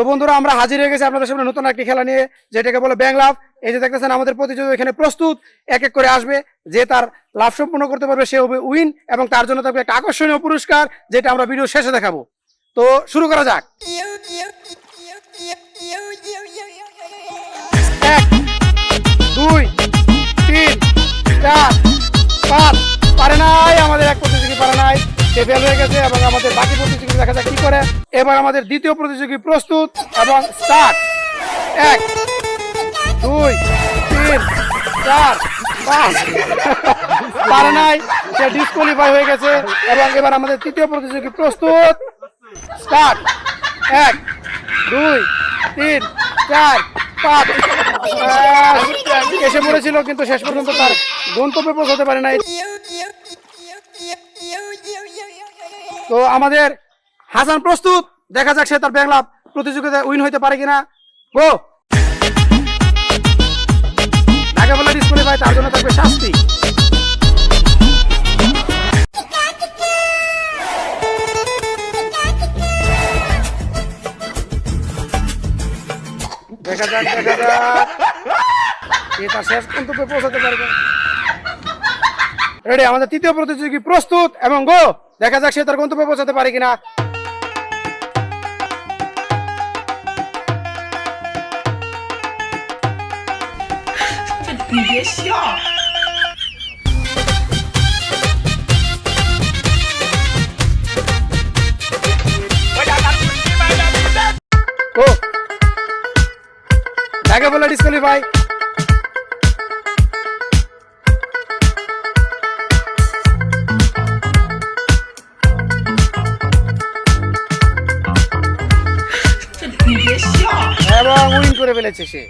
তো বন্ধুরা, আমরা হাজির হয়ে গেছি আপনাদের সামনে নতুন একটি খেলা নিয়ে, যেটাকে বলে ব্যাং লাভ এই যে দেখতেছেন, আমাদের প্রতিযোগী এখানে প্রস্তুত, এক এক করে আসবে, যে তার লাভ সম্পূর্ণ করতে পারবে, সে হবে উইন, এবং তার জন্য থাকবে একটা আকর্ষণীয় পুরস্কার, যেটা আমরা ভিডিও শেষে দেখাবো। তো শুরু করা যাক। ফেল হয়ে গেছে এবং আমাদের বাকি প্রতিযোগী দেখা যাক কি করে। এবার আমাদের দ্বিতীয় প্রতিযোগী প্রস্তুত এবং স্টার্ট এক, দুই, তিন, চার, পাঁচ। পারে নাই, সে ডিসকোয়ালিফাই হয়ে গেছে এবং এবার আমাদের তৃতীয় প্রতিযোগী প্রস্তুত। স্টার্ট এক, দুই, তিন, চার, পাঁচ। এসে পড়েছিল কিন্তু শেষ পর্যন্ত তার গন্তব্যে পৌঁছাতে পারে নাই। তো আমাদের হাসান প্রস্তুত। দেখা যাক সে তার ব্যাংলা প্রতিযোগিতায় উইন হইতে পারে কিনা। গো! ঢাকা বলে ডিসপ্লে তার জন্য থাকবে শাস্তি। দেখা যাক শেষ গন্তব্যে পৌঁছাতে পারবে। রেডি আমাদের তৃতীয় প্রতিযোগী প্রস্তুত এবং গো! দেখা যাক সে তার গন্তব্যে পৌঁছাতে পারে কিনা। ও। ঢাকা বলে ডিসকোয়ালিফাই এবং উইন করে ফেলেছে সে।